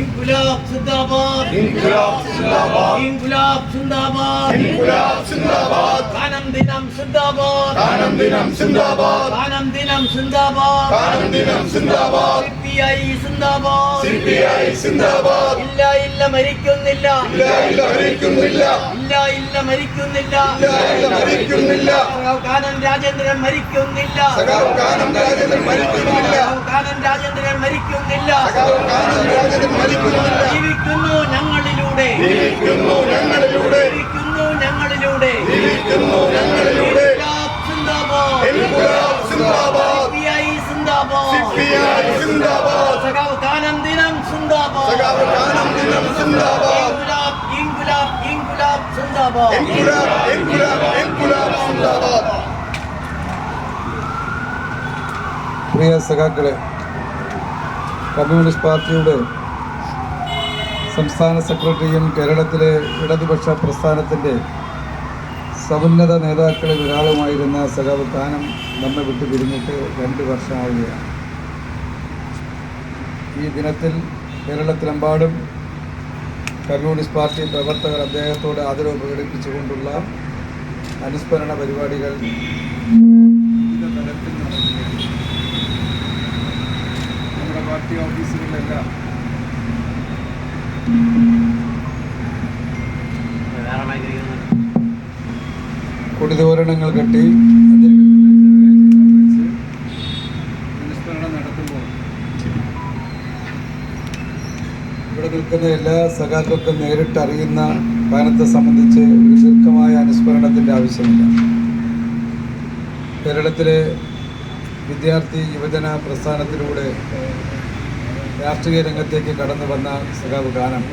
ഇൻകുലാബ് സിന്ദാബാദ് ഇൻകുലാബ് സിന്ദാബാദ് ഇൻകുലാബ് സിന്ദാബാദ് ഇൻകുലാബ് സിന്ദാബാദ് കാനം ദിനം സിന്ദാബാദ് കാനം ദിനം സിന്ദാബാദ് കാനം ദിനം സിന്ദാബാദ് കാനം ദിനം സിന്ദാബാദ് ഇല്ല ഇല്ല മരിക്കുന്നില്ല. ഇല്ല ഇല്ല മരിക്കുന്നില്ല. ഇല്ല ഇല്ല മരിക്കുന്നില്ല. ഇല്ല ഇല്ല മരിക്കുന്നില്ല. കാനം രാജേന്ദ്രൻ മരിക്കുന്നില്ല. കാനം രാജേന്ദ്രൻ മരിക്കുന്നില്ല. കാനം രാജേന്ദ്രൻ മരിക്കുന്നില്ല. കാനം രാജേന്ദ്രൻ മരിക്കുന്നില്ല. ഇൻകുലാബ് ഇൻകുലാബ് സിന്ദാബാദ്. പ്രിയ സഖാക്കളെ കമ്മ്യൂണിസ്റ്റ് പാർട്ടിയുടെ സംസ്ഥാന സെക്രട്ടറിയും കേരളത്തിലെ ഇടതുപക്ഷ പ്രസ്ഥാനത്തിന്റെ സമുന്നത നേതാക്കളിൽ ഒരാളുമായിരുന്ന സഖാവ് കാനം നമ്മെ വിട്ടു പിരിഞ്ഞിട്ട് രണ്ട് വർഷമാവുകയാണ്. ഈ ദിനത്തിൽ കേരളത്തിലെമ്പാടും കമ്മ്യൂണിസ്റ്റ് പാർട്ടി പ്രവർത്തകർ അദ്ദേഹത്തോട് ആദരവ് പ്രകടിപ്പിച്ചുകൊണ്ടുള്ള അനുസ്മരണ പരിപാടികൾ നമ്മുടെ പാർട്ടി ഓഫീസുകളിലെല്ലാം കൊടിതോരണങ്ങൾ കെട്ടി ഇവിടെ നിൽക്കുന്ന എല്ലാ സഖാക്കൾക്കും നേരിട്ടറിയുന്ന ഭരണത്തെ സംബന്ധിച്ച് ഒരു ദീർഘമായ അനുസ്മരണത്തിന്റെ ആവശ്യമില്ല. കേരളത്തിലെ വിദ്യാർത്ഥി യുവജന പ്രസ്ഥാനത്തിലൂടെ രാഷ്ട്രീയ രംഗത്തേക്ക് കടന്നു വന്ന സഖാവ് ഗാനം